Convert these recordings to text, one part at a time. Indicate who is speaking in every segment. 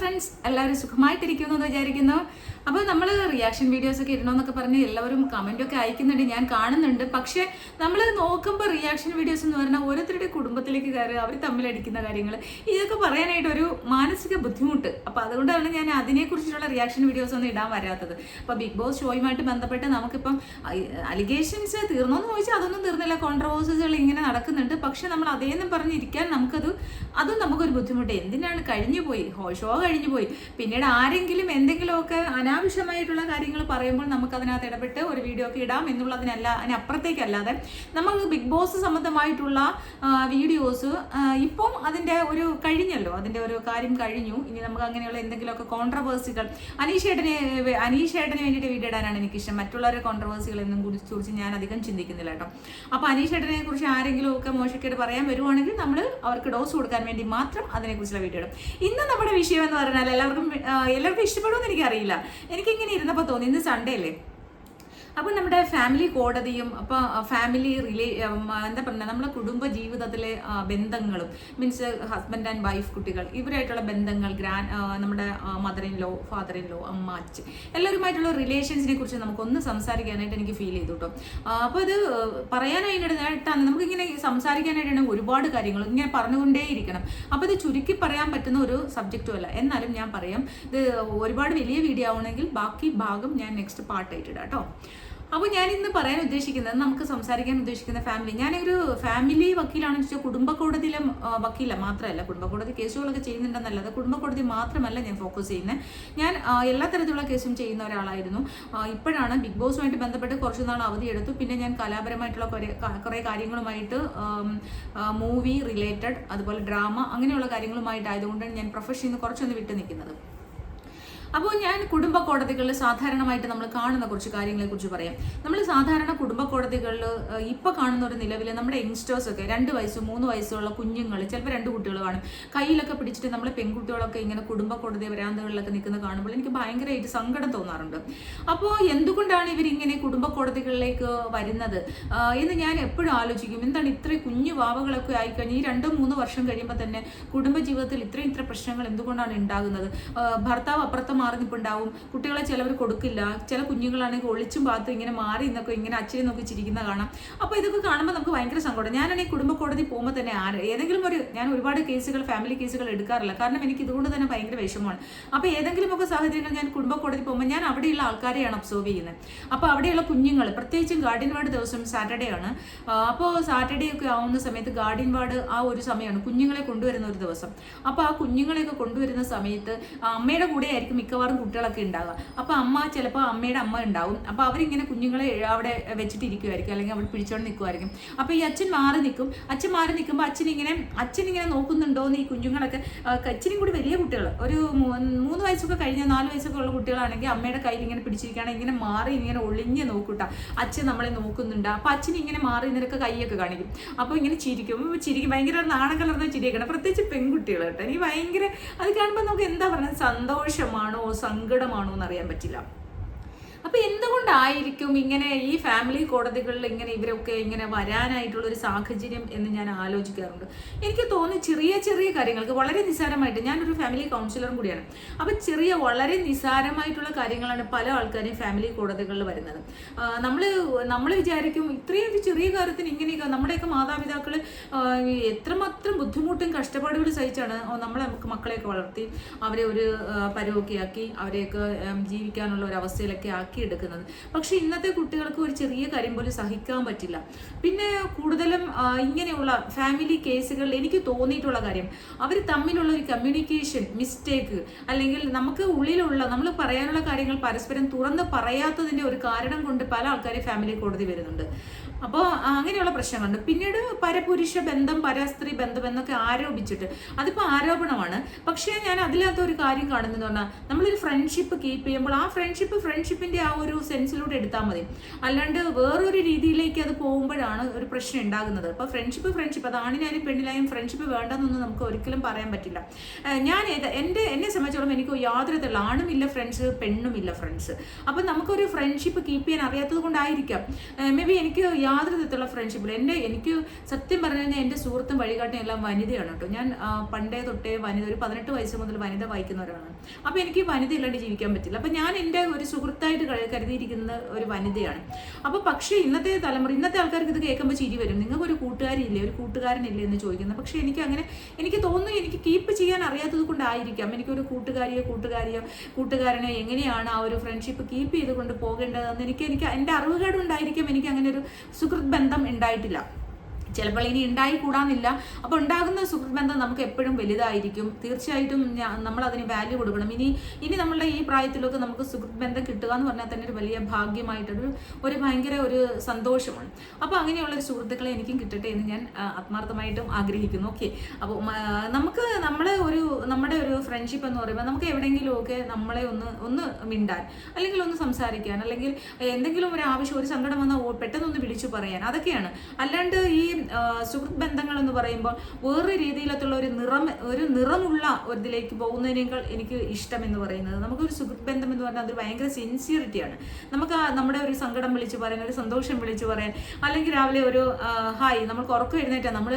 Speaker 1: Friends എല്ലാവരും സുഖമായിട്ടിരിക്കുന്നു എന്ന് വിചാരിക്കുന്നു. അപ്പോൾ നമ്മൾ റിയാക്ഷൻ വീഡിയോസ് ഒക്കെ ഇടണമെന്നൊക്കെ പറഞ്ഞ് എല്ലാവരും കമന്റൊക്കെ അയക്കുന്നുണ്ട്. ഞാൻ കാണുന്നുണ്ട്. പക്ഷേ നമ്മൾ നോക്കുമ്പോൾ റിയാക്ഷൻ വീഡിയോസ് എന്ന് പറഞ്ഞാൽ ഓരോരുത്തരുടെ കുടുംബത്തിലേക്ക് കയറുക അവർ തമ്മിൽ അടിക്കുന്ന കാര്യങ്ങൾ ഇതൊക്കെ പറയാനായിട്ട് ഒരു മാനസിക ബുദ്ധിമുട്ട്. അപ്പോൾ അതുകൊണ്ടാണ് ഞാൻ അതിനെക്കുറിച്ചുള്ള റിയാക്ഷൻ വീഡിയോസ് ഒന്നും ഇടാൻ വരാത്തത്. അപ്പോൾ ബിഗ് ബോസ് ഷോയുമായിട്ട് ബന്ധപ്പെട്ട് നമുക്കിപ്പം അലിഗേഷൻസ് തീർന്നോന്ന് ചോദിച്ചാൽ അതൊന്നും തീർന്നില്ല. കോൺട്രവേഴ്സുകൾ ഇങ്ങനെ നടക്കുന്നുണ്ട്. പക്ഷേ നമ്മൾ അതേന്നും പറഞ്ഞിരിക്കാൻ നമുക്കത് അതും നമുക്കൊരു ബുദ്ധിമുട്ട്. എന്തിനാണ് കഴിഞ്ഞു പോയി ഷോ കഴിഞ്ഞു പോയി. പിന്നീട് ആരെങ്കിലും എന്തെങ്കിലുമൊക്കെ അനാവശ്യമായിട്ടുള്ള കാര്യങ്ങൾ പറയുമ്പോൾ നമുക്ക് അതിനകത്ത് ഇടപെട്ട് ഒരു വീഡിയോ ഒക്കെ ഇടാം എന്നുള്ളതിനല്ല അതിനപ്പുറത്തേക്കല്ലാതെ നമുക്ക് ബിഗ് ബോസ് സംബന്ധമായിട്ടുള്ള വീഡിയോസ് ഇപ്പം അതിന്റെ ഒരു കഴിഞ്ഞല്ലോ അതിന്റെ ഒരു കാര്യം കഴിഞ്ഞു. ഇനി നമുക്ക് അങ്ങനെയുള്ള എന്തെങ്കിലുമൊക്കെ കോൺട്രവേഴ്സികൾ അനീഷേട്ടനെ അനീഷേട്ടന് വേണ്ടിയിട്ട് വീഡിയോ ഇടാനാണ് എനിക്കിഷ്ടം. മറ്റുള്ളവരുടെ കോൺട്രവേഴ്സികൾ എന്നും കുറിച്ച് കുറിച്ച് ഞാൻ അധികം ചിന്തിക്കുന്നില്ല കേട്ടോ. അപ്പോൾ അനീഷേട്ടനെ കുറിച്ച് ആരെങ്കിലും ഒക്കെ മോശക്കേട് പറയാൻ വരുവാണെങ്കിൽ നമ്മൾ അവർക്ക് ഡോസ് കൊടുക്കാൻ വേണ്ടി മാത്രം അതിനെക്കുറിച്ചുള്ള വീഡിയോ ഇടും. ഇന്ന് നമ്മുടെ വിഷയം എന്ന് പറഞ്ഞാൽ എല്ലാവർക്കും എല്ലാവർക്കും ഇഷ്ടപ്പെടുമെന്ന് എനിക്കറിയില്ല. എനിക്കിങ്ങനെ ഇരുന്നപ്പോൾ തോന്നി ഇന്ന് സൺഡേ അല്ലേ? അപ്പോൾ നമ്മുടെ ഫാമിലി കോടതിയും അപ്പോൾ ഫാമിലി റിലേ എന്താ പറയുക നമ്മുടെ കുടുംബ ജീവിതത്തിലെ ബന്ധങ്ങളും മീൻസ് ഹസ്ബൻഡ് ആൻഡ് വൈഫ് കുട്ടികൾ ഇവരായിട്ടുള്ള ബന്ധങ്ങൾ ഗ്രാൻഡ് നമ്മുടെ mother in law father in law അമ്മ അച്ഛൻ എല്ലാവരുമായിട്ടുള്ള റിലേഷൻസിനെ കുറിച്ച് നമുക്കൊന്ന് സംസാരിക്കാനായിട്ട് എനിക്ക് ഫീൽ ചെയ്തു കേട്ടോ അപ്പോൾ ഇത് പറയാനായിട്ടാണ് നമുക്കിങ്ങനെ സംസാരിക്കാനായിട്ടാണ് ഒരുപാട് കാര്യങ്ങൾ ഇങ്ങനെ പറഞ്ഞുകൊണ്ടേയിരിക്കണം. അപ്പോൾ ഇത് ചുരുക്കി പറയാൻ പറ്റുന്ന ഒരു സബ്ജക്റ്റും അല്ല. എന്നാലും ഞാൻ പറയാം ഇത് ഒരുപാട് വലിയ വീഡിയോ ആവണമെങ്കിൽ ബാക്കി ഭാഗം ഞാൻ നെക്സ്റ്റ് പാർട്ടായിട്ട് ഇടാം കേട്ടോ അപ്പോൾ ഞാൻ ഇന്ന് പറയാൻ ഉദ്ദേശിക്കുന്നത് നമുക്ക് സംസാരിക്കാൻ ഉദ്ദേശിക്കുന്ന ഫാമിലി ഞാനൊരു ഫാമിലി വക്കീലാണെന്ന് വെച്ചാൽ കുടുംബ കോടതിയിലെ വക്കീല മാത്രമല്ല. കുടുംബ കോടതി കേസുകളൊക്കെ ചെയ്യുന്നുണ്ടെന്നല്ലാതെ കുടുംബ കോടതി മാത്രമല്ല ഞാൻ ഫോക്കസ് ചെയ്യുന്നത്. ഞാൻ എല്ലാ തരത്തിലുള്ള കേസും ചെയ്യുന്ന ഒരാളായിരുന്നു. ഇപ്പോഴാണ് ബിഗ് ബോസുമായിട്ട് ബന്ധപ്പെട്ട് കുറച്ച് നാൾ അവധിയെടുത്തു പിന്നെ ഞാൻ കലാപരമായിട്ടുള്ള കുറേ കുറേ കാര്യങ്ങളുമായിട്ട് മൂവി റിലേറ്റഡ് അതുപോലെ ഡ്രാമ അങ്ങനെയുള്ള കാര്യങ്ങളുമായിട്ടായതുകൊണ്ടാണ് ഞാൻ പ്രൊഫഷനിൽ നിന്ന് കുറച്ചൊന്ന് വിട്ടു നിൽക്കുന്നത്. അപ്പോൾ ഞാൻ കുടുംബ കോടതികളിൽ സാധാരണമായിട്ട് നമ്മൾ കാണുന്ന കുറച്ച് കാര്യങ്ങളെ കുറിച്ച് പറയാം. നമ്മൾ സാധാരണ കുടുംബ കോടതികളിൽ ഇപ്പോൾ കാണുന്ന ഒരു നിലവിൽ നമ്മുടെ യങ്സ്റ്റേഴ്സ് ഒക്കെ രണ്ട് വയസ്സ് മൂന്ന് വയസ്സുള്ള കുഞ്ഞുങ്ങൾ ചിലപ്പോൾ രണ്ട് കുട്ടികൾ കാണും. കയ്യിലൊക്കെ പിടിച്ചിട്ട് നമ്മൾ പെൺകുട്ടികളൊക്കെ ഇങ്ങനെ കുടുംബ കോടതി വരാന്തകളിലൊക്കെ നിൽക്കുന്ന കാണുമ്പോൾ എനിക്ക് ഭയങ്കരമായിട്ട് സങ്കടം തോന്നാറുണ്ട്. അപ്പോൾ എന്തുകൊണ്ടാണ് ഇവരിങ്ങനെ കുടുംബ കോടതികളിലേക്ക് വരുന്നത്? എന്ന് ഞാൻ എപ്പോഴും ആലോചിക്കും. എന്താണ് ഇത്രയും കുഞ്ഞു വാവകളൊക്കെ ആയിക്കഴിഞ്ഞ് ഈ രണ്ടോ മൂന്നോ വർഷം കഴിയുമ്പോൾ തന്നെ കുടുംബ ജീവിതത്തിൽ ഇത്രയും ഇത്ര പ്രശ്നങ്ങൾ എന്തുകൊണ്ടാണ് ഉണ്ടാകുന്നത്? ഭർത്താവ് അപ്പുറത്ത് മാറി നിൽപ്പുണ്ടാവും കുട്ടികളെ ചിലവർ കൊടുക്കില്ല. ചില കുഞ്ഞുങ്ങളാണെങ്കിൽ ഒളിച്ചും പാത്തും ഇങ്ങനെ മാറി നിന്നൊക്കെ ഇങ്ങനെ അച്ഛനെ നോക്കി ചിരിക്കുന്ന കാണാം. അപ്പോൾ ഇതൊക്കെ കാണുമ്പോൾ നമുക്ക് ഭയങ്കര സങ്കടം. ഞാനാണെങ്കിൽ കുടുംബ കോടതി പോകുമ്പോൾ തന്നെ ആര് ഏതെങ്കിലും ഒരു ഞാൻ ഒരുപാട് കേസുകൾ ഫാമിലി കേസുകൾ എടുക്കാറില്ല. കാരണം എനിക്ക് ഇതുകൊണ്ട് തന്നെ ഭയങ്കര വിഷമമാണ്. അപ്പോൾ ഏതെങ്കിലുമൊക്കെ സാഹചര്യങ്ങൾ ഞാൻ കുടുംബ കോടതി പോകുമ്പോൾ ഞാൻ അവിടെയുള്ള ആൾക്കാരെയാണ് ഒബ്സർവ് ചെയ്യുന്നത് അപ്പോൾ അവിടെയുള്ള കുഞ്ഞുങ്ങൾ പ്രത്യേകിച്ചും ഗാർഡിയൻ വാർഡ് ദിവസം സാറ്റർഡേ ആണ്. അപ്പോൾ സാറ്റർഡേ ഒക്കെ ആവുന്ന സമയത്ത് ഗാർഡിയൻ വാർഡ് ആ ഒരു സമയമാണ് കുഞ്ഞുങ്ങളെ കൊണ്ടുവരുന്ന ഒരു ദിവസം. അപ്പോൾ ആ കുഞ്ഞുങ്ങളെയൊക്കെ കൊണ്ടുവരുന്ന സമയത്ത് അമ്മയുടെ കൂടെ ആയിരിക്കും മിക്കവാറും കുട്ടികളൊക്കെ ഉണ്ടാവുക. അപ്പോൾ അമ്മ ചിലപ്പോൾ അമ്മയുടെ അമ്മ ഉണ്ടാവും. അപ്പോൾ അവരിങ്ങനെ കുഞ്ഞുങ്ങളെ അവിടെ വെച്ചിട്ട് ഇരിക്കുമായിരിക്കും അല്ലെങ്കിൽ അവിടെ പിടിച്ചോണ്ട് നിൽക്കുമായിരിക്കും അപ്പോൾ ഈ അച്ഛൻ മാറി നിൽക്കും. അച്ഛൻ മാറി നിൽക്കുമ്പോൾ അച്ഛൻ ഇങ്ങനെ അച്ഛൻ ഇങ്ങനെ നോക്കുന്നുണ്ടോ എന്ന് ഈ കുഞ്ഞുങ്ങളൊക്കെ അച്ഛനും കൂടി വലിയ കുട്ടികൾ ഒരു മൂന്ന് വയസ്സൊക്കെ കഴിഞ്ഞ നാല് വയസ്സൊക്കെ ഉള്ള കുട്ടികളാണെങ്കിൽ അമ്മയുടെ കയ്യിൽ ഇങ്ങനെ പിടിച്ചിരിക്കുകയാണെങ്കിൽ ഇങ്ങനെ മാറി ഇങ്ങനെ ഒളിഞ്ഞ് നോക്കൂട്ട. അച്ഛൻ നമ്മളെ നോക്കുന്നുണ്ട്. അപ്പോൾ അച്ഛൻ ഇങ്ങനെ മാറി നിനക്ക് കൈയൊക്കെ കാണിക്കും. അപ്പോൾ ഇങ്ങനെ ചിരിക്കും. ചിരിക്കും. ഭയങ്കര നാണം കലർന്ന ചിരിയൊക്കെയാണ്. പ്രത്യേകിച്ച് പെൺകുട്ടികൾ കേട്ടോ. എനിക്ക് ഭയങ്കര അത് കാണുമ്പോൾ നമുക്ക് എന്താ പറയുന്നത്? സന്തോഷമാണോ സങ്കടമാണോ എന്ന് അറിയാൻ പറ്റില്ല. അപ്പൊ എന്തുകൊണ്ടായിരിക്കും ഇങ്ങനെ ഈ ഫാമിലി കോടതികളിൽ ഇങ്ങനെ ഇവരൊക്കെ ഇങ്ങനെ വരാനായിട്ടുള്ള ഒരു സാഹചര്യം എന്ന് ഞാൻ ആലോചിക്കാറുണ്ട്. എനിക്ക് തോന്നി ചെറിയ ചെറിയ കാര്യങ്ങൾക്ക് വളരെ നിസ്സാരമായിട്ട് ഞാനൊരു ഫാമിലി കൗൺസിലറും കൂടിയാണ്. അപ്പൊ ചെറിയ വളരെ നിസ്സാരമായിട്ടുള്ള കാര്യങ്ങളാണ് പല ആൾക്കാരും ഫാമിലി കോടതികളിൽ വരുന്നത്. നമ്മൾ നമ്മൾ വിചാരിക്കും ഇത്രയും ഒരു ചെറിയ കാര്യത്തിന് ഇങ്ങനെയൊക്കെ നമ്മുടെയൊക്കെ മാതാപിതാക്കൾ എത്രമാത്രം ബുദ്ധിമുട്ടും കഷ്ടപ്പാടുകൾ സഹിച്ചാണ് നമ്മളെ നമുക്ക് മക്കളെയൊക്കെ വളർത്തി അവരെ ഒരു പരോക്കിയാക്കി ആക്കി അവരെയൊക്കെ ജീവിക്കാനുള്ള ഒരു അവസ്ഥയിലൊക്കെ ആക്കി എടുക്കുന്നത് പക്ഷെ ഇന്നത്തെ കുട്ടികൾക്ക് ഒരു ചെറിയ കാര്യം പോലും സഹിക്കാൻ പറ്റില്ല. പിന്നെ കൂടുതലും ഇങ്ങനെയുള്ള ഫാമിലി കേസുകളിൽ എനിക്ക് തോന്നിയിട്ടുള്ള കാര്യം അവർ തമ്മിലുള്ള ഒരു കമ്മ്യൂണിക്കേഷൻ മിസ്റ്റേക്ക് അല്ലെങ്കിൽ നമുക്ക് ഉള്ളിലുള്ള നമ്മൾ പറയാനുള്ള കാര്യങ്ങൾ പരസ്പരം തുറന്ന് പറയാത്തതിന്റെ ഒരു കാരണം കൊണ്ട് പല ആൾക്കാരും ഫാമിലി കോടതി വരുന്നുണ്ട്. അപ്പോൾ അങ്ങനെയുള്ള പ്രശ്നങ്ങളുണ്ട്. പിന്നീട് പരപുരുഷ ബന്ധം പരസ്ത്രീ ബന്ധം എന്നൊക്കെ ആരോപിച്ചിട്ട് അതിപ്പോൾ ആരോപണമാണ്. പക്ഷേ ഞാൻ അതിനകത്ത് ഒരു കാര്യം കാണുന്നതെന്ന് പറഞ്ഞാൽ നമ്മളൊരു ഫ്രണ്ട്ഷിപ്പ് കീപ്പ് ചെയ്യുമ്പോൾ ആ ഫ്രണ്ട്ഷിപ്പ് ഫ്രണ്ട്ഷിപ്പിന്റെ ആ ഒരു സെൻസിലൂടെ എടുത്താൽ മതി. അല്ലാണ്ട് വേറൊരു രീതിയിലേക്ക് അത് പോകുമ്പോഴാണ് ഒരു പ്രശ്നം ഉണ്ടാകുന്നത്. അപ്പോൾ ഫ്രണ്ട്ഷിപ്പ് ഫ്രണ്ട്ഷിപ്പ് അത് ആണിനായാലും പെണ്ണിനായാലും ഫ്രണ്ട്ഷിപ്പ് വേണ്ടെന്നൊന്നും നമുക്ക് ഒരിക്കലും പറയാൻ പറ്റില്ല. ഞാൻ എന്റെ എന്നെ സംബന്ധിച്ചോളം എനിക്ക് യാതൊരു തരത്തിലുള്ള ആണുമില്ല ഫ്രണ്ട്സ് പെണ്ണുമില്ല ഫ്രണ്ട്സ് അപ്പം നമുക്കൊരു ഫ്രണ്ട്ഷിപ്പ് കീപ്പ് ചെയ്യാൻ അറിയാത്തത് കൊണ്ടായിരിക്കാം. മേ ബി എനിക്ക് യാതൊരു വിധത്തിലുള്ള ഫ്രണ്ട്ഷിപ്പില്ല എന്റെ എനിക്ക് സത്യം പറഞ്ഞു കഴിഞ്ഞാൽ എന്റെ സുഹൃത്തും വഴികാട്ടും എല്ലാം വനിതയാണ് കേട്ടോ. ഞാൻ പണ്ടേ തൊട്ടേ വനിത ഒരു പതിനെട്ട് വയസ്സ് മുതൽ വനിത വായിക്കുന്നവരാണ്. അപ്പോൾ എനിക്ക് വനിത ഇല്ലാണ്ട് ജീവിക്കാൻ പറ്റില്ല. അപ്പോൾ ഞാൻ എന്റെ ഒരു സുഹൃത്തായിട്ട് കരുതിയിരിക്കുന്ന ഒരു വനിതയാണ്. അപ്പോൾ പക്ഷേ ഇന്നത്തെ തലമുറ ഇന്നത്തെ ആൾക്കാർക്ക് ഇത് കേൾക്കുമ്പോൾ ചിരി വരും. നിങ്ങൾക്ക് ഒരു കൂട്ടുകാരില്ലേ ഒരു കൂട്ടുകാരനില്ലേ? എന്ന് ചോദിക്കുന്നത് പക്ഷേ എനിക്ക് അങ്ങനെ എനിക്ക് തോന്നുന്നു എനിക്ക് കീപ്പ് ചെയ്യാൻ അറിയാത്തത് കൊണ്ടായിരിക്കാം. എനിക്കൊരു കൂട്ടുകാരിയോ കൂട്ടുകാരിയോ കൂട്ടുകാരനെ എങ്ങനെയാണ് ആ ഒരു ഫ്രണ്ട്ഷിപ്പ് കീപ്പ് ചെയ്തുകൊണ്ട് പോകേണ്ടതെന്ന് എനിക്ക് എനിക്ക് എന്റെ അറിവുകേട് ഉണ്ടായിരിക്കും എനിക്ക് അങ്ങനെ ഒരു സുഹൃത്ത് ബന്ധം ഉണ്ടായിട്ടില്ല. ചിലപ്പോൾ ഇനി ഉണ്ടായി കൂടാന്നില്ല അപ്പോൾ ഉണ്ടാകുന്ന സുഹൃത്ത് ബന്ധം നമുക്ക് എപ്പോഴും വലുതായിരിക്കും. തീർച്ചയായിട്ടും നമ്മൾ അതിന് വാല്യൂ കൊടുക്കണം. ഇനി ഇനി നമ്മളുടെ ഈ പ്രായത്തിലൊക്കെ നമുക്ക് സുഹൃത്ത് ബന്ധം കിട്ടുക എന്ന് പറഞ്ഞാൽ തന്നെ ഒരു വലിയ ഭാഗ്യമായിട്ടൊരു ഒരു ഭയങ്കര ഒരു സന്തോഷമാണ്. അപ്പോൾ അങ്ങനെയുള്ള ഒരു സുഹൃത്തുക്കളെ എനിക്കും കിട്ടട്ടെ എന്ന് ഞാൻ ആത്മാർത്ഥമായിട്ടും ആഗ്രഹിക്കുന്നു. ഓക്കെ അപ്പോൾ നമുക്ക് നമ്മളെ ഒരു നമ്മുടെ ഒരു ഫ്രണ്ട്ഷിപ്പ് എന്ന് പറയുമ്പോൾ നമുക്ക് എവിടെയെങ്കിലുമൊക്കെ നമ്മളെ ഒന്ന് ഒന്ന് മിണ്ടാൻ അല്ലെങ്കിൽ ഒന്ന് സംസാരിക്കാൻ അല്ലെങ്കിൽ എന്തെങ്കിലും ഒരു ആവശ്യം ഒരു സങ്കടം വന്നാൽ പെട്ടെന്ന് ഒന്ന് വിളിച്ചു പറയാൻ അതൊക്കെയാണ്. അല്ലാണ്ട് ഈ സുഹൃത്ത് ബന്ധങ്ങൾ എന്ന് പറയുമ്പോൾ വേറെ രീതിയിലുള്ള ഒരു നിറം ഒരു നിറമുള്ള ഒരിതിലേക്ക് പോകുന്നതിനേക്കാൾ എനിക്ക് ഇഷ്ടം എന്ന് പറയുന്നത്. നമുക്കൊരു സുഹൃത്ത് ബന്ധം എന്ന് പറഞ്ഞാൽ അതൊരു ഭയങ്കര സിൻസിയറിറ്റിയാണ് നമുക്ക് നമ്മുടെ ഒരു സങ്കടം വിളിച്ചു പറയാൻ ഒരു സന്തോഷം വിളിച്ചു പറയാൻ അല്ലെങ്കിൽ രാവിലെ ഒരു ഹായ് നമ്മൾ ഉറക്കം എഴുന്നേറ്റാ നമ്മൾ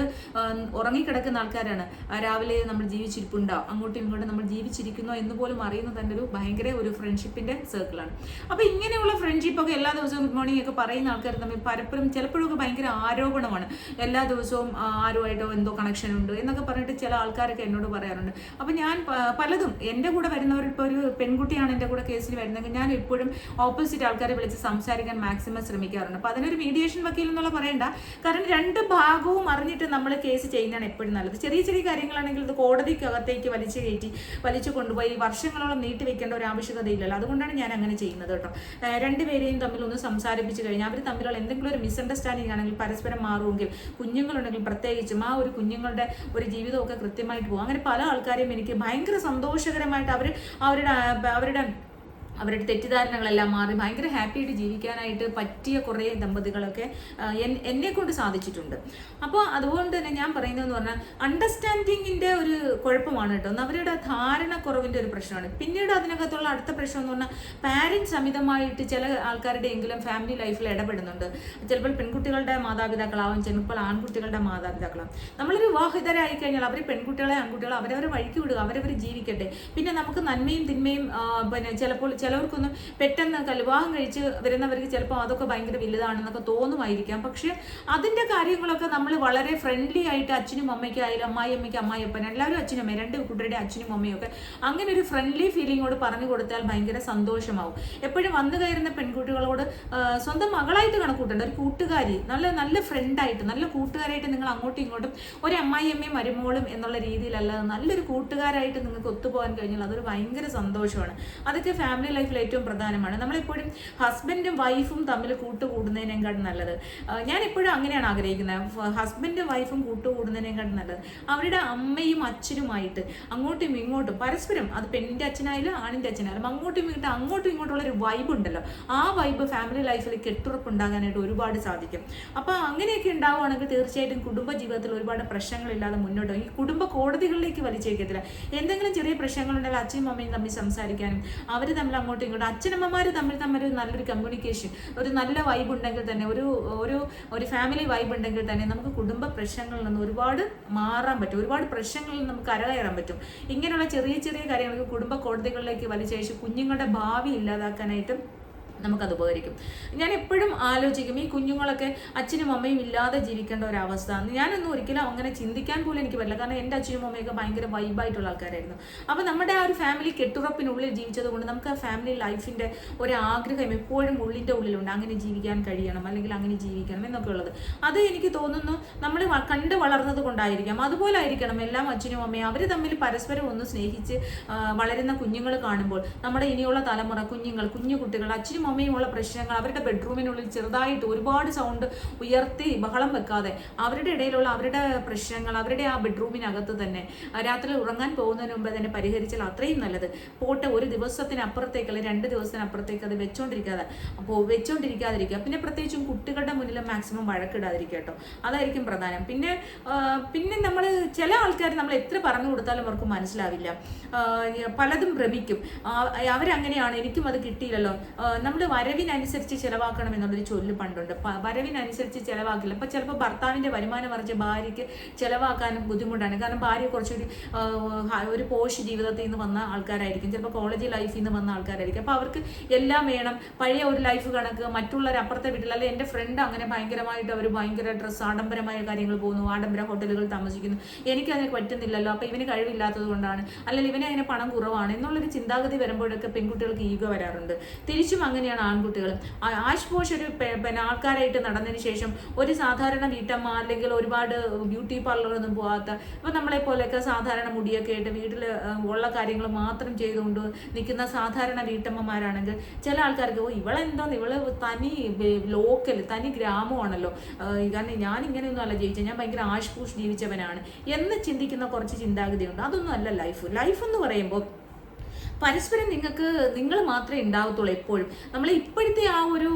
Speaker 1: ഉറങ്ങിക്കിടക്കുന്ന ആൾക്കാരാണ്. രാവിലെ നമ്മൾ ജീവിച്ചിരിപ്പുണ്ടോ? അങ്ങോട്ടും ഇങ്ങോട്ടും നമ്മൾ ജീവിച്ചിരിക്കുന്നോ എന്ന് പോലും അറിയുന്നത് തന്നെ ഒരു ഭയങ്കര ഒരു ഫ്രണ്ട്ഷിപ്പിന്റെ സർക്കിളാണ് അപ്പോൾ ഇങ്ങനെയുള്ള ഫ്രണ്ട്ഷിപ്പ് ഒക്കെ എല്ലാ ദിവസവും ഗുഡ് മോർണിംഗ് ഒക്കെ പറയുന്ന ആൾക്കാർ തമ്മിൽ പലപ്പോഴും ചിലപ്പോഴൊക്കെ ഭയങ്കര ആരോപണമാണ്. എല്ലാ ദിവസവും ആരുമായിട്ടോ എന്തോ കണക്ഷൻ ഉണ്ട് എന്നൊക്കെ പറഞ്ഞിട്ട് ചില ആൾക്കാരൊക്കെ എന്നോട് പറയാറുണ്ട്. അപ്പം ഞാൻ പലതും എന്റെ കൂടെ വരുന്നവർ ഇപ്പോൾ ഒരു പെൺകുട്ടിയാണ് എന്റെ കൂടെ കേസിൽ വരുന്നതെങ്കിൽ ഞാൻ എപ്പോഴും ഓപ്പോസിറ്റ് ആൾക്കാരെ വിളിച്ച് സംസാരിക്കാൻ മാക്സിമം ശ്രമിക്കാറുണ്ട്. അപ്പോൾ അതിനൊരു മീഡിയേഷൻ വക്കീൽ എന്നുള്ള പറയണ്ട. കാരണം രണ്ട് ഭാഗവും അറിഞ്ഞിട്ട് നമ്മൾ കേസ് ചെയ്യുന്നതാണ് എപ്പോഴും നല്ലത്. ചെറിയ ചെറിയ കാര്യങ്ങളാണെങ്കിൽ ഇത് കോടതിക്കകത്തേക്ക് വലിച്ചു കയറ്റി വലിച്ചു കൊണ്ടുപോയി വർഷങ്ങളോളം നീട്ടി വെക്കേണ്ട ഒരു ആവശ്യകതയില്ലല്ലോ. അതുകൊണ്ടാണ് ഞാൻ അങ്ങനെ ചെയ്യുന്നത് കേട്ടോ. രണ്ടുപേരെയും തമ്മിൽ ഒന്ന് സംസാരിപ്പിച്ച് കഴിഞ്ഞാൽ അവർ തമ്മിലുള്ള എന്തെങ്കിലും ഒരു മിസ്അണ്ടർസ്റ്റാൻഡിംഗ് ആണെങ്കിൽ പരസ്പരം മാറുമെങ്കിൽ കുഞ്ഞുങ്ങളുണ്ടെങ്കിൽ പ്രത്യേകിച്ചും ആ ഒരു കുഞ്ഞുങ്ങളുടെ ഒരു ജീവിതമൊക്കെ കൃത്യമായിട്ട് പോകും. അങ്ങനെ പല ആൾക്കാരെയും എനിക്ക് ഭയങ്കര സന്തോഷകരമായിട്ട് അവർ അവരുടെ അവരുടെ അവരുടെ തെറ്റിദ്ധാരണകളെല്ലാം മാറി ഭയങ്കര ഹാപ്പി ആയിട്ട് ജീവിക്കാനായിട്ട് പറ്റിയ കുറേ ദമ്പതികളൊക്കെ എന്നെ കൊണ്ട് സാധിച്ചിട്ടുണ്ട്. അപ്പോൾ അതുകൊണ്ട് തന്നെ ഞാൻ പറയുന്നതെന്ന് പറഞ്ഞാൽ അണ്ടർസ്റ്റാൻഡിങ്ങിന്റെ ഒരു കുഴപ്പമാണ് കേട്ടോ. ഒന്ന് അവരുടെ ധാരണക്കുറവിന്റെ ഒരു പ്രശ്നമാണ്. പിന്നീട് അതിനകത്തുള്ള അടുത്ത പ്രശ്നം എന്ന് പറഞ്ഞാൽ പാരൻസ് അമിതമായിട്ട് ചില ആൾക്കാരുടെ എങ്കിലും ഫാമിലി ലൈഫിൽ ഇടപെടുന്നുണ്ട്. ചിലപ്പോൾ പെൺകുട്ടികളുടെ മാതാപിതാക്കളാവും ചിലപ്പോൾ ആൺകുട്ടികളുടെ മാതാപിതാക്കളാവും. നമ്മളൊരു വിവാഹിതരായി കഴിഞ്ഞാൽ അവർ പെൺകുട്ടികളെ ആൺകുട്ടികളെ അവരവരെ വഴിക്ക് വിടുക അവരവർ ജീവിക്കട്ടെ. പിന്നെ നമുക്ക് നന്മയും തിന്മയും പിന്നെ ചിലപ്പോൾ ചിലവർക്കൊന്നും പെട്ടെന്ന് കൽവാഹം കഴിച്ച് വരുന്നവർക്ക് ചിലപ്പോൾ അതൊക്കെ ഭയങ്കര വലുതാണെന്നൊക്കെ തോന്നുമായിരിക്കാം. പക്ഷേ അതിന്റെ കാര്യങ്ങളൊക്കെ നമ്മൾ വളരെ ഫ്രണ്ട്ലി ആയിട്ട് അച്ഛനും അമ്മയ്ക്കായാലും അമ്മായി അമ്മയ്ക്ക് അമ്മായി അപ്പൻ എല്ലാവരും അച്ഛനും അമ്മയും രണ്ട് കുട്ടിയുടെ അച്ഛനും അമ്മയും ഒക്കെ അങ്ങനെ ഒരു ഫ്രണ്ട്ലി ഫീലിങ്ങോട് പറഞ്ഞു കൊടുത്താൽ ഭയങ്കര സന്തോഷമാവും. എപ്പോഴും വന്നു കയറുന്ന പെൺകുട്ടികളോട് സ്വന്തം മകളായിട്ട് കണക്കൂട്ടേണ്ട ഒരു കൂട്ടുകാരി നല്ല നല്ല ഫ്രണ്ടായിട്ട് നല്ല കൂട്ടുകാരായിട്ട് നിങ്ങൾ അങ്ങോട്ടും ഇങ്ങോട്ടും ഒരു അമ്മായി അമ്മയും മരുമോളും എന്നുള്ള രീതിയിലല്ലാതെ നല്ലൊരു കൂട്ടുകാരായിട്ട് നിങ്ങൾക്ക് ഒത്തുപോകാൻ കഴിഞ്ഞാൽ അതൊരു ഭയങ്കര സന്തോഷമാണ്. അതൊക്കെ ഫാമിലി ലൈഫിൽ ഏറ്റവും പ്രധാനമാണ്. നമ്മളെപ്പോഴും ഹസ്ബൻഡും വൈഫും തമ്മിൽ കൂട്ടുകൂടുന്നതിനേക്കാളും നല്ലത്. എപ്പോഴും അങ്ങനെയാണ് ആഗ്രഹിക്കുന്നത്. ഹസ്ബൻഡും വൈഫും കൂട്ടുകൂടുന്നതിനേക്കാളും നല്ലത്. അവരുടെ അമ്മയും അച്ഛനുമായിട്ട് അങ്ങോട്ടും ഇങ്ങോട്ടും പരസ്പരം അത് പെണ്ണിന്റെ അച്ഛനായാലും ആണിന്റെ അച്ഛനായാലും അങ്ങോട്ടും ഇങ്ങോട്ടും അങ്ങോട്ടും ഇങ്ങോട്ടുള്ള ഒരു വൈബ് ഉണ്ടല്ലോ. ആ വൈബ് ഫാമിലി ലൈഫിൽ കെട്ടുറപ്പുണ്ടാകാനായിട്ട് ഒരുപാട് സാധിക്കും. അപ്പോൾ അങ്ങനെയൊക്കെ ഉണ്ടാവുകയാണെങ്കിൽ തീർച്ചയായിട്ടും കുടുംബ ജീവിതത്തിൽ ഒരുപാട് പ്രശ്നങ്ങളില്ലാതെ മുന്നോട്ട്. ഈ കുടുംബ കോടതികളിലേക്ക് വലിച്ചേക്കത്തില്ല. എന്തെങ്കിലും ചെറിയ പ്രശ്നങ്ങളുണ്ടെങ്കിൽ അച്ഛനും അമ്മയും തമ്മിൽ സംസാരിക്കാനും അവർ തമ്മിൽ അങ്ങോട്ടും ഇങ്ങോട്ടും. അച്ഛനമ്മമാർ തമ്മിൽ തമ്മിൽ നല്ലൊരു കമ്മ്യൂണിക്കേഷൻ ഒരു നല്ല വൈബ് ഉണ്ടെങ്കിൽ തന്നെ ഒരു ഒരു ഒരു ഫാമിലി വൈബ് ഉണ്ടെങ്കിൽ തന്നെ നമുക്ക് കുടുംബ പ്രശ്നങ്ങളിൽ നിന്ന് ഒരുപാട് മാറാൻ പറ്റും. ഒരുപാട് പ്രശ്നങ്ങളിൽ നമുക്ക് അരകയറാൻ പറ്റും. ഇങ്ങനെയുള്ള ചെറിയ ചെറിയ കാര്യങ്ങൾക്ക് കുടുംബ കോടതികളിലേക്ക് വലിച്ചയച്ച് കുഞ്ഞുങ്ങളുടെ ഭാവി ഇല്ലാതാക്കാനായിട്ട് നമുക്കത് ഉപകരിക്കും. ഞാൻ എപ്പോഴും ആലോചിക്കും ഈ കുഞ്ഞുങ്ങളൊക്കെ അച്ഛനും അമ്മയും ഇല്ലാതെ ജീവിക്കേണ്ട ഒരവസ്ഥ. ഞാനൊന്നും ഒരിക്കലും അങ്ങനെ ചിന്തിക്കാൻ പോലും എനിക്ക് പറ്റില്ല. കാരണം എന്റെ അച്ഛനും അമ്മയൊക്കെ ഭയങ്കര വൈബായിട്ടുള്ള ആൾക്കാരായിരുന്നു. അപ്പോൾ നമ്മുടെ ആ ഒരു ഫാമിലി കെട്ടുറപ്പിനുള്ളിൽ ജീവിച്ചത് കൊണ്ട് നമുക്ക് ആ ഫാമിലി ലൈഫിന്റെ ഒരു ആഗ്രഹം എപ്പോഴും ഉള്ളിന്റെ ഉള്ളിലുണ്ട്. അങ്ങനെ ജീവിക്കാൻ കഴിയണം അല്ലെങ്കിൽ അങ്ങനെ ജീവിക്കണം എന്നൊക്കെ ഉള്ളത്. അത് എനിക്ക് തോന്നുന്നു നമ്മൾ കണ്ട് വളർന്നത് കൊണ്ടായിരിക്കാം. അതുപോലെ ആയിരിക്കണം എല്ലാം അച്ഛനും അമ്മയും. അവർ തമ്മിൽ പരസ്പരം ഒന്ന് സ്നേഹിച്ച് വളരുന്ന കുഞ്ഞുങ്ങൾ കാണുമ്പോൾ നമ്മുടെ ഇനിയുള്ള തലമുറ കുഞ്ഞുങ്ങൾ കുഞ്ഞു കുട്ടികൾ അച്ഛനും അമ്മയും ഉള്ള പ്രശ്നങ്ങൾ അവരുടെ ബെഡ്റൂമിനുള്ളിൽ ചെറുതായിട്ട് ഒരുപാട് സൗണ്ട് ഉയർത്തി ബഹളം വെക്കാതെ അവരുടെ ഇടയിലുള്ള അവരുടെ പ്രശ്നങ്ങൾ അവരുടെ ആ ബെഡ്റൂമിനകത്ത് തന്നെ രാത്രി ഉറങ്ങാൻ പോകുന്നതിന് മുമ്പ് തന്നെ പരിഹരിച്ചാൽ അത്രയും നല്ലത്. പോട്ടെ ഒരു ദിവസത്തിനപ്പുറത്തേക്ക് അല്ലെങ്കിൽ രണ്ട് ദിവസത്തിനപ്പുറത്തേക്ക് അത് വെച്ചോണ്ടിരിക്കാതെ. അപ്പോൾ വെച്ചോണ്ടിരിക്കാതിരിക്കുക. പിന്നെ പ്രത്യേകിച്ചും കുട്ടികളുടെ മുന്നിൽ മാക്സിമം വഴക്കിടാതിരിക്കുക കേട്ടോ അതായിരിക്കും പ്രധാനം. പിന്നെ പിന്നെ നമ്മൾ ചില ആൾക്കാർ നമ്മൾ എത്ര പറഞ്ഞു കൊടുത്താലും അവർക്ക് മനസ്സിലാവില്ല. പലതും ഭ്രമിക്കും. അവരങ്ങനെയാണ് എനിക്കും അത് കിട്ടിയില്ലല്ലോ. നമ്മൾ നമ്മൾ വരവിനനുസരിച്ച് ചിലവാക്കണം എന്നുള്ളൊരു ചൊല്ല് പണ്ടുണ്ട്. വരവിനനുസരിച്ച് ചിലവാക്കില്ല. അപ്പം ചിലപ്പോൾ ഭർത്താവിന്റെ വരുമാനം അറിഞ്ഞ ഭാര്യയ്ക്ക് ചിലവാക്കാനും ബുദ്ധിമുട്ടാണ്. കാരണം ഭാര്യ കുറച്ചൊരു ഒരു പോഷ് ജീവിതത്തിൽ നിന്ന് വന്ന ആൾക്കാരായിരിക്കും. ചിലപ്പോൾ കോളേജ് ലൈഫിൽ നിന്ന് വന്ന ആൾക്കാരായിരിക്കും. അപ്പോൾ അവർക്ക് എല്ലാം വേണം. പഴയ ഒരു ലൈഫ് കണക്ക് മറ്റുള്ളവർ അപ്പുറത്തെ വീട്ടിൽ അല്ലെങ്കിൽ എന്റെ ഫ്രണ്ട് അങ്ങനെ ഭയങ്കരമായിട്ട് അവർ ഭയങ്കര ഡ്രസ്സ് ആഡംബരമായ കാര്യങ്ങൾ പോകുന്നു. ആഡംബര ഹോട്ടലുകൾ താമസിക്കുന്നു. എനിക്കതിന് പറ്റുന്നില്ലല്ലോ. അപ്പോൾ ഇവന് കഴിവില്ലാത്തത് കൊണ്ടാണ്. അല്ലെങ്കിൽ ഇവന് അതിന് പണം കുറവാണ്. എന്നുള്ളൊരു ചിന്താഗതി വരുമ്പോഴൊക്കെ പെൺകുട്ടികൾക്ക് ഈഗോ വരാറുണ്ട്. തിരിച്ചും അങ്ങനെയാണ് ആൺകുട്ടികൾ. ആഷ് ഒരു പിന്നെ ആൾക്കാരായിട്ട് നടന്നതിന് ശേഷം ഒരു സാധാരണ വീട്ടമ്മ അല്ലെങ്കിൽ ഒരുപാട് ബ്യൂട്ടി പാർലറൊന്നും പോകാത്ത ഇപ്പം നമ്മളെ പോലെയൊക്കെ സാധാരണ മുടിയൊക്കെ ആയിട്ട് വീട്ടിൽ ഉള്ള കാര്യങ്ങൾ മാത്രം ചെയ്തുകൊണ്ട് നിൽക്കുന്ന സാധാരണ വീട്ടമ്മമാരാണെങ്കിൽ ചില ആൾക്കാർക്ക് ഓ ഇവളെന്തോന്ന്? ഇവൾ തനി ലോക്കൽ തനി ഗ്രാമമാണല്ലോ. കാരണം ഞാൻ ഇങ്ങനെയൊന്നും അല്ല ജീവിച്ചത്. ഞാൻ ഭയങ്കര ആഷ്പൂഷ് ജീവിച്ചവനാണ്. എന്ന് ചിന്തിക്കുന്ന കുറച്ച് ചിന്താഗതിയുണ്ട്. അതൊന്നും അല്ല ലൈഫ്. ലൈഫ് എന്ന് പറയുമ്പോൾ പരസ്പരം നിങ്ങൾക്ക് നിങ്ങൾ മാത്രമേ ഉണ്ടാവത്തുള്ളൂ എപ്പോഴും. നമ്മൾ ഇപ്പോഴത്തെ ആ ഒരു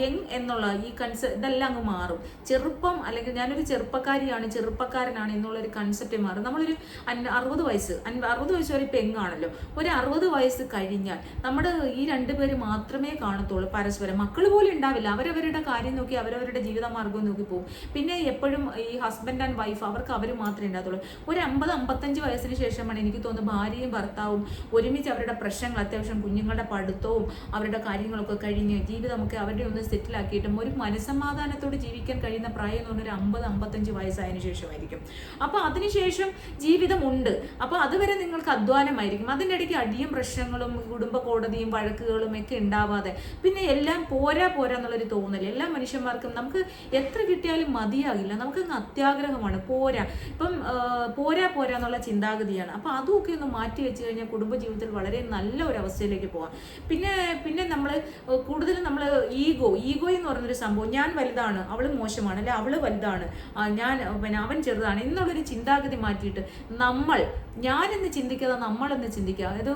Speaker 1: യങ് എന്നുള്ള ഈ കൺസെ ഇതെല്ലാം അങ്ങ് മാറും. ചെറുപ്പം അല്ലെങ്കിൽ ഞാനൊരു ചെറുപ്പക്കാരിയാണ് ചെറുപ്പക്കാരനാണ് എന്നുള്ള ഒരു കൺസെപ്റ്റ് മാറും. നമ്മളൊരു അറുപത് വയസ്സ് അറുപത് വയസ്സ് വരെ പെങ്ങാണല്ലോ ഒരു അറുപത് വയസ്സ് കഴിഞ്ഞാൽ നമ്മുടെ ഈ രണ്ടുപേര് മാത്രമേ കാണത്തുള്ളൂ പരസ്പരം. മക്കൾ പോലും ഉണ്ടാവില്ല. അവരവരുടെ കാര്യം നോക്കി അവരവരുടെ ജീവിത മാർഗം നോക്കി പോകും. പിന്നെ എപ്പോഴും ഈ ഹസ്ബൻഡ് ആൻഡ് വൈഫ് അവർക്ക് അവർ മാത്രമേ ഉണ്ടാകത്തുള്ളൂ ഒരു അമ്പത് അമ്പത്തഞ്ച് വയസ്സിന് ശേഷമാണ് എനിക്ക് തോന്നുന്നത് ഭാര്യയും ഭർത്താവും ഒരുമിച്ച് അവരുടെ പ്രശ്നങ്ങൾ അത്യാവശ്യം കുഞ്ഞുങ്ങളുടെ പഠിത്തവും അവരുടെ കാര്യങ്ങളൊക്കെ കഴിഞ്ഞ് ജീവിതമൊക്കെ അവരുടെ ഒന്ന് സെറ്റിലാക്കിയിട്ടും ഒരു മനസമാധാനത്തോട് ജീവിക്കാൻ കഴിയുന്ന പ്രായം എന്ന് പറഞ്ഞാൽ ഒരു അമ്പത് അമ്പത്തഞ്ച് വയസ്സായതിനു ശേഷമായിരിക്കും. അപ്പോൾ അതിനുശേഷം ജീവിതമുണ്ട്. അപ്പോൾ അതുവരെ നിങ്ങൾക്ക് അധ്വാനമായിരിക്കും. അതിന്റെ ഇടയ്ക്ക് അടിയും പ്രശ്നങ്ങളും കുടുംബ കോടതിയും വഴക്കുകളും ഒക്കെ ഉണ്ടാവാതെ പിന്നെ എല്ലാം പോരാ പോരാ എന്നുള്ളൊരു തോന്നൽ എല്ലാ മനുഷ്യന്മാർക്കും നമുക്ക് എത്ര കിട്ടിയാലും മതിയാകില്ല. നമുക്ക് അത്യാഗ്രഹമാണ്. പോരാ. ഇപ്പം പോരാ പോരാ എന്നുള്ള ചിന്താഗതിയാണ്. അപ്പോൾ അതൊക്കെ ഒന്ന് മാറ്റി വെച്ച് കഴിഞ്ഞാൽ കുടുംബജീവിതത്തിൽ വളരെ നല്ല ഒരു അവസ്ഥയിലേക്ക് പോകാം പിന്നെ പിന്നെ നമ്മൾ കൂടുതലും നമ്മൾ ഈഗോ ഈഗോ എന്ന് പറയുന്നൊരു സംഭവം ഞാൻ വലുതാണ് അവൾ മോശമാണ് അല്ലെ അവൾ വലുതാണ് ഞാൻ പിന്നെ അവൻ ചെറുതാണ് എന്നുള്ളൊരു ചിന്താഗതി മാറ്റിയിട്ട് നമ്മൾ ഞാനെന്ന് ചിന്തിക്കാതെ നമ്മളെന്ന് ചിന്തിക്കുക അതായത്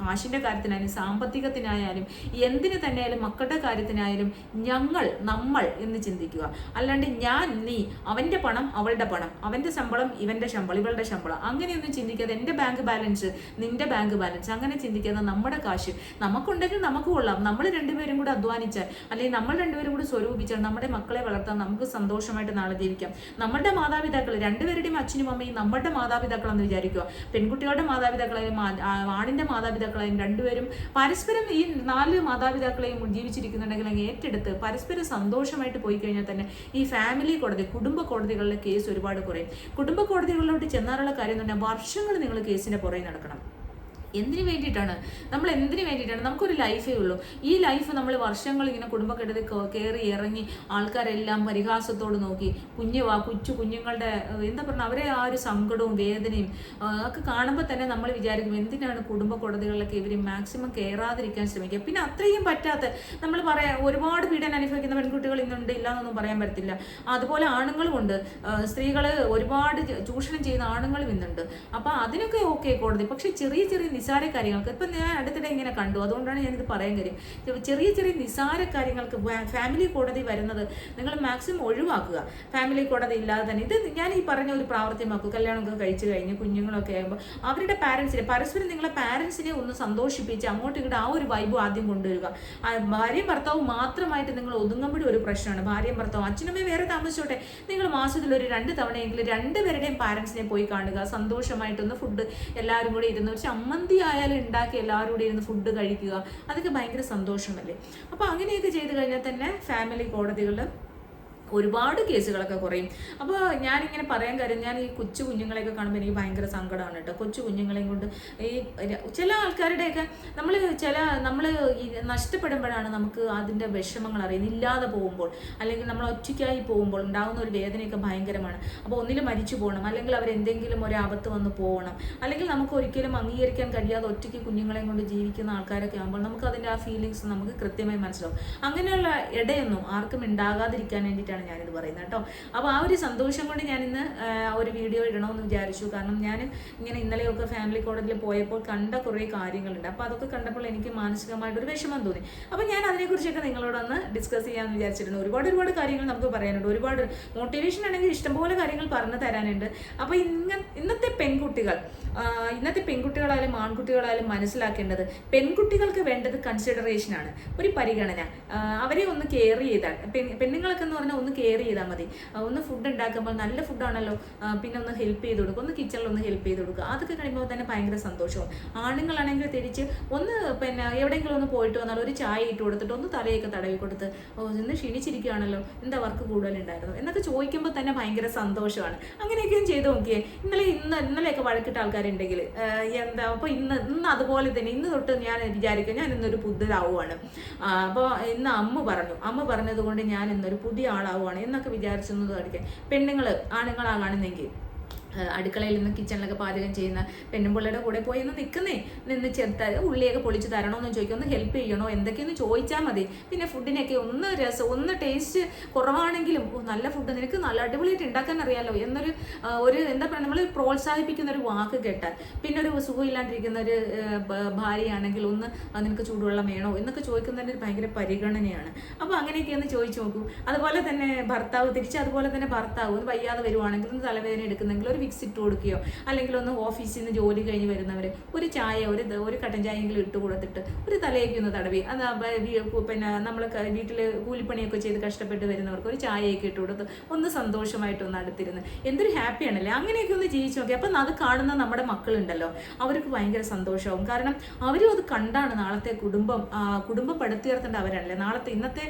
Speaker 1: കാശിന്റെ കാര്യത്തിനായാലും സാമ്പത്തികത്തിനായാലും എന്തിനു തന്നെയായാലും മക്കളുടെ കാര്യത്തിനായാലും ഞങ്ങൾ നമ്മൾ എന്ന് ചിന്തിക്കുക. അല്ലാണ്ട് ഞാൻ നീ അവന്റെ പണം അവളുടെ പണം അവന്റെ ശമ്പളം ഇവന്റെ ശമ്പളം ഇവളുടെ ശമ്പളം. അങ്ങനെയൊന്നും ചിന്തിക്കാതെ എന്റെ ബാങ്ക് ബാലൻസ് നിന്റെ ബാങ്ക് ബാലൻസ്. അങ്ങനെ ചിന്തിക്കാതെ നമ്മുടെ കാശ് നമുക്കുണ്ടെങ്കിൽ നമുക്ക് കൊള്ളാം. നമ്മൾ രണ്ടുപേരും കൂടെ അധ്വാനിച്ചാൽ അല്ലെങ്കിൽ നമ്മൾ രണ്ടുപേരും കൂടി സ്വരൂപിച്ചാൽ നമ്മുടെ മക്കളെ വളർത്താൻ നമുക്ക് സന്തോഷമായിട്ട് നാളെ ജീവിക്കാം. നമ്മുടെ മാതാപിതാക്കൾ രണ്ടുപേരുടെയും അച്ഛനും അമ്മയും നമ്മുടെ മാതാപിതാക്കളെന്ന് വിചാരിക്കുക. പെൺകുട്ടികളുടെ മാതാപിതാക്കളെയും ആണിന്റെ മാതാപിതാക്കളെയും രണ്ടുപേരും പരസ്പരം ഈ നാല് മാതാപിതാക്കളെയും ജീവിച്ചിരിക്കുന്നുണ്ടെങ്കിൽ ഏറ്റെടുത്ത് പരസ്പരം സന്തോഷമായിട്ട് പോയി കഴിഞ്ഞാൽ തന്നെ ഈ ഫാമിലി കോടതി കുടുംബ കോടതികളിലെ കേസ് ഒരുപാട് കുറയും. കുടുംബ കോടതികളിലോട്ട് ചെന്നാറുള്ള കാര്യം എന്ന് പറഞ്ഞാൽ വർഷങ്ങൾ നിങ്ങൾ കേസിന്റെ പുറകെ നടക്കണം. എന്തിനു വേണ്ടിയിട്ടാണ്? നമ്മൾ എന്തിനു വേണ്ടിയിട്ടാണ്? നമുക്കൊരു ലൈഫേ ഉള്ളൂ. ഈ ലൈഫ് നമ്മൾ വർഷങ്ങൾ ഇങ്ങനെ കുടുംബക്കെടുത്ത് കയറി ഇറങ്ങി ആൾക്കാരെല്ലാം പരിഹാസത്തോട് നോക്കി കുഞ്ഞു വാ കൊച്ചു കുഞ്ഞുങ്ങളുടെ എന്താ പറഞ്ഞാൽ അവരെ ആ ഒരു സങ്കടവും വേദനയും ഒക്കെ കാണുമ്പോൾ തന്നെ നമ്മൾ വിചാരിക്കും എന്തിനാണ് കുടുംബ കോടതികളിലൊക്കെ ഇവർ മാക്സിമം കയറാതിരിക്കാൻ ശ്രമിക്കുക? പിന്നെ അത്രയും പറ്റാത്ത നമ്മൾ പറയാം ഒരുപാട് പീഡനം അനുഭവിക്കുന്ന പെൺകുട്ടികൾ ഇന്നുണ്ട് ഇല്ല എന്നൊന്നും പറയാൻ പറ്റത്തില്ല. അതുപോലെ ആണുങ്ങളും ഉണ്ട്. സ്ത്രീകൾ ഒരുപാട് ചൂഷണം ചെയ്യുന്ന ആണുങ്ങളും ഇന്നുണ്ട്. അപ്പൊ അതിനൊക്കെ ഓക്കെ കോടതി. പക്ഷേ ചെറിയ ചെറിയ നിസാര കാര്യങ്ങൾക്ക്. ഇപ്പം ഞാൻ അടുത്തിടെ ഇങ്ങനെ കണ്ടു. അതുകൊണ്ടാണ് ഞാനിത് പറയാൻ കാര്യം. ചെറിയ ചെറിയ നിസാര കാര്യങ്ങൾക്ക് ഫാമിലി കോടതി വരുന്നത് നിങ്ങൾ മാക്സിമം ഒഴിവാക്കുക. ഫാമിലി കോടതി ഇല്ലാതെ തന്നെ. ഇത് ഞാൻ ഈ പറഞ്ഞ ഒരു പ്രാവർത്തിയമാക്കും കല്യാണമൊക്കെ കഴിച്ചു കഴിഞ്ഞ് കുഞ്ഞുങ്ങളൊക്കെ ആകുമ്പോൾ അവരുടെ പാരൻസിനെ പരസ്പരം നിങ്ങളെ പാരൻസിനെ ഒന്ന് സന്തോഷിപ്പിച്ച് അങ്ങോട്ട് ഇങ്ങോട്ട് ആ ഒരു വൈബ് ആദ്യം കൊണ്ടുവരിക. ഭാര്യ ഭാര്യയും ഭർത്താവും മാത്രമായിട്ട് നിങ്ങൾ ഒതുങ്ങുമ്പോഴും ഒരു പ്രശ്നമാണ്. ഭാര്യയും ഭർത്താവും അച്ഛനമ്മയും വേറെ താമസിച്ചോട്ടെ. നിങ്ങൾ മാസത്തിൽ ഒരു രണ്ട് തവണയെങ്കിലും രണ്ടുപേരുടെയും പാരൻസിനെ പോയി കാണുക. സന്തോഷമായിട്ടൊന്ന് ഫുഡ് എല്ലാവരും കൂടി ഇരുന്ന് ഒരു ചമ്മന്തി ആയാലും ഉണ്ടാക്കി എല്ലാവരും ഇരുന്ന് ഫുഡ് കഴിക്കുക. അതൊക്കെ ഭയങ്കര സന്തോഷമല്ലേ? അപ്പോൾ അങ്ങനെയൊക്കെ ചെയ്ത് കഴിഞ്ഞാൽ തന്നെ ഫാമിലി കോടതികളിൽ ഒരുപാട് കേസുകളൊക്കെ കുറയും. അപ്പോൾ ഞാനിങ്ങനെ പറയാൻ കാര്യം ഞാൻ ഈ കൊച്ചു കുഞ്ഞുങ്ങളെയൊക്കെ കാണുമ്പോൾ എനിക്ക് ഭയങ്കര സങ്കടമാണ് കേട്ടോ. കൊച്ചു കുഞ്ഞുങ്ങളെയും കൊണ്ട് ഈ ചില ആൾക്കാരുടെയൊക്കെ നമ്മൾ ചില നമ്മൾ ഈ നഷ്ടപ്പെടുമ്പോഴാണ് നമുക്ക് അതിന്റെ വിഷമങ്ങൾ അറിയുന്നത്. ഇല്ലാതെ പോകുമ്പോൾ അല്ലെങ്കിൽ നമ്മൾ ഒറ്റയ്ക്കായി പോകുമ്പോൾ ഉണ്ടാകുന്ന ഒരു വേദനയൊക്കെ ഭയങ്കരമാണ്. അപ്പോൾ ഒന്നിൽ മരിച്ചു പോകണം അല്ലെങ്കിൽ അവരെന്തെങ്കിലും ഒരു ആപത്ത് വന്ന് പോകണം അല്ലെങ്കിൽ നമുക്ക് ഒരിക്കലും അംഗീകരിക്കാൻ കഴിയാതെ ഒറ്റയ്ക്ക് കുഞ്ഞുങ്ങളെയും കൊണ്ട് ജീവിക്കുന്ന ആൾക്കാരൊക്കെ ആകുമ്പോൾ നമുക്ക് അതിന്റെ ആ ഫീലിങ്സ് നമുക്ക് കൃത്യമായി മനസ്സിലാവും. അങ്ങനെയുള്ള ഇടയൊന്നും ആർക്കും ഉണ്ടാകാതിരിക്കാൻ വേണ്ടിയിട്ടാണ് വേണ്ടിയിട്ടാണ് ഞാനിത് പറയുന്നത് കേട്ടോ. അപ്പോൾ ആ ഒരു സന്തോഷം കൊണ്ട് ഞാൻ ഇന്ന് ഒരു വീഡിയോ ഇടണമെന്ന് വിചാരിച്ചു. കാരണം ഞാൻ ഇങ്ങനെ ഇന്നലെയൊക്കെ ഫാമിലി കോളേജിൽ പോയപ്പോൾ കണ്ട കുറേ കാര്യങ്ങളുണ്ട്. അപ്പോൾ അതൊക്കെ കണ്ടപ്പോൾ എനിക്ക് മാനസികമായിട്ടൊരു വിഷമം തോന്നി. അപ്പോൾ ഞാൻ അതിനെക്കുറിച്ചൊക്കെ നിങ്ങളോടൊന്ന് ഡിസ്കസ് ചെയ്യാമെന്ന് വിചാരിച്ചിട്ടുണ്ട് ഒരുപാട് ഒരുപാട് കാര്യങ്ങൾ നമുക്ക് പറയാനുണ്ട്. ഒരുപാട് മോട്ടിവേഷൻ ആണെങ്കിൽ ഇഷ്ടംപോലെ കാര്യങ്ങൾ പറഞ്ഞു തരാനുണ്ട്. അപ്പോൾ ഇങ്ങ ഇന്നത്തെ പെൺകുട്ടികൾ ഇന്നത്തെ പെൺകുട്ടികളായാലും ആൺകുട്ടികളായാലും മനസ്സിലാക്കേണ്ടത് പെൺകുട്ടികൾക്ക് വേണ്ടത് കൺസിഡറേഷൻ ആണ്. ഒരു പരിഗണന. അവരെ ഒന്ന് കെയർ ചെയ്താൽ പെൺ പെണ്ണുങ്ങളൊക്കെ എന്ന് പറഞ്ഞാൽ ഒന്ന് കെയർ ചെയ്താൽ മതി. ഒന്ന് ഫുഡ് ഉണ്ടാക്കുമ്പോൾ നല്ല ഫുഡാണല്ലോ പിന്നെ ഒന്ന് ഹെൽപ്പ് ചെയ്ത് കൊടുക്കുക ഒന്ന് കിച്ചണിൽ ഒന്ന് ഹെൽപ്പ് ചെയ്ത് കൊടുക്കുക അതൊക്കെ കഴിയുമ്പോൾ തന്നെ ഭയങ്കര സന്തോഷവും. ആണുങ്ങളാണെങ്കിൽ തിരിച്ച് ഒന്ന് പിന്നെ എവിടെയെങ്കിലും ഒന്ന് പോയിട്ട് വന്നാൽ ഒരു ചായ ഇട്ട് കൊടുത്തിട്ട് ഒന്ന് തലയൊക്കെ തടവി കൊടുത്ത് ഓ ഇന്ന് ക്ഷീണിച്ചിരിക്കുകയാണല്ലോ എന്താ വർക്ക് കൂടുതലുണ്ടായിരുന്നു? എന്നൊക്കെ ചോദിക്കുമ്പോൾ തന്നെ ഭയങ്കര സന്തോഷമാണ്. അങ്ങനെയൊക്കെയും ചെയ്ത് നോക്കിയേ. ഇന്നലെ ഇന്ന് ഇന്നലെയൊക്കെ വഴക്കിട്ട ആൾക്കാരുണ്ടെങ്കിൽ എന്താ അപ്പോൾ ഇന്ന് ഇന്ന് അതുപോലെ തന്നെ ഇന്ന് തൊട്ട് ഞാൻ വിചാരിക്കും ഞാൻ ഇന്നൊരു പുതിയതാവുകയാണ് അപ്പോൾ ഇന്ന് അമ്മ പറഞ്ഞു. അമ്മ പറഞ്ഞത് കൊണ്ട് ഞാൻ ഇന്നൊരു പുതിയ ആളാവുകയാണ് എന്നൊക്കെ വിചാരിച്ചൊന്നും പഠിക്കാൻ പെണ്ണുങ്ങൾ ആണുങ്ങളാകാണെന്നെങ്കിൽ. ആ, അടുക്കളയിൽ നിന്ന് കിച്ചണിലൊക്കെ പാചകം ചെയ്യുന്ന പെണ്ണുപിള്ളയുടെ കൂടെ പോയി ഒന്ന് നിൽക്കുന്നേ നിന്ന് ചെറുത്ത ഉള്ളിയൊക്കെ പൊളിച്ച് തരണമെന്ന് ചോദിക്കും. ഒന്ന് ഹെൽപ്പ് ചെയ്യണോ? എന്തൊക്കെയൊന്ന് ചോദിച്ചാൽ മതി. പിന്നെ ഫുഡിനൊക്കെ ഒന്ന് രസം ഒന്ന് ടേസ്റ്റ് കുറവാണെങ്കിലും നല്ല ഫുഡ് നിനക്ക് നല്ല അടിപൊളിയായിട്ട് ഉണ്ടാക്കാൻ അറിയാലോ. എന്നൊരു ഒരു എന്താ പറയുക നമ്മൾ പ്രോത്സാഹിപ്പിക്കുന്ന ഒരു വാക്ക് കേട്ടാൽ. പിന്നെ ഒരു സുഖമില്ലാണ്ടിരിക്കുന്ന ഒരു ഭാര്യയാണെങ്കിൽ ഒന്ന് നിനക്ക് ചൂടുവെള്ളം വേണോ? എന്നൊക്കെ ചോദിക്കുന്നതിന് ഭയങ്കര പരിഗണനയാണ്. അപ്പോൾ അങ്ങനെയൊക്കെ ഒന്ന് ചോദിച്ചു നോക്കൂ. അതുപോലെ തന്നെ ഭർത്താവ് തിരിച്ച് അതുപോലെ തന്നെ ഭർത്താവ് ഒന്ന് വയ്യാതെ വരുവാണെങ്കിൽ ഒന്ന് തലവേദന എടുക്കുന്നെങ്കിൽ ഒരു വിക്സ് ഇട്ട് കൊടുക്കുകയോ അല്ലെങ്കിൽ ഒന്ന് ഓഫീസിൽ നിന്ന് ജോലി കഴിഞ്ഞ് വരുന്നവർ ഒരു ചായ ഒരു ഒരു കട്ടൻ ചായയെങ്കിലും ഇട്ട് കൊടുത്തിട്ട് ഒരു തലയൊക്കെ ഒന്ന് തടവി അത് പിന്നെ നമ്മൾ വീട്ടിൽ കൂലിപ്പണിയൊക്കെ ചെയ്ത് കഷ്ടപ്പെട്ട് വരുന്നവർക്ക് ഒരു ചായയൊക്കെ ഇട്ട് കൊടുത്ത് ഒന്ന് സന്തോഷമായിട്ടൊന്ന് അടുത്തിരുന്ന്. എന്തൊരു ഹാപ്പിയാണല്ലേ അങ്ങനെയൊക്കെ ഒന്ന് ജീവിച്ചു നോക്കി അപ്പം അത് കാണുന്ന നമ്മുടെ മക്കളുണ്ടല്ലോ അവർക്ക് ഭയങ്കര സന്തോഷമാവും. കാരണം അവരും അത് കണ്ടാണ് നാളത്തെ കുടുംബം കുടുംബം പടുത്തുയർത്തേണ്ട അവരല്ലേ? നാളത്തെ ഇന്നത്തെ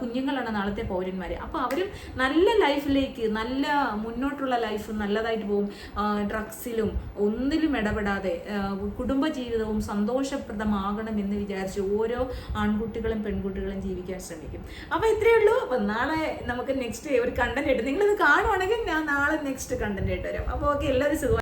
Speaker 1: കുഞ്ഞുങ്ങളാണ് നാളത്തെ പൗരന്മാർ അപ്പോൾ അവരും നല്ല ലൈഫിലേക്ക് നല്ല മുന്നോട്ടുള്ള ലൈഫ് നല്ലതായിട്ട് പോകും ഡ്രഗ്സിലും ഒന്നിലും ഇടപെടാതെ കുടുംബജീവിതവും സന്തോഷപ്രദമാകണം എന്ന് വിചാരിച്ച് ഓരോ ആൺകുട്ടികളും പെൺകുട്ടികളും ജീവിക്കാൻ ശ്രമിക്കും. അപ്പോൾ ഇത്രയേ ഉള്ളൂ. അപ്പം നാളെ നമുക്ക് നെക്സ്റ്റ് ഒരു കണ്ടന്റ് ഇട്ട് നിങ്ങളിത് കാണുവാണെങ്കിൽ ഞാൻ നാളെ നെക്സ്റ്റ് കണ്ടന്റ് ആയിട്ട് വരാം. അപ്പോൾ ഓക്കെ എല്ലാവരും സുഖം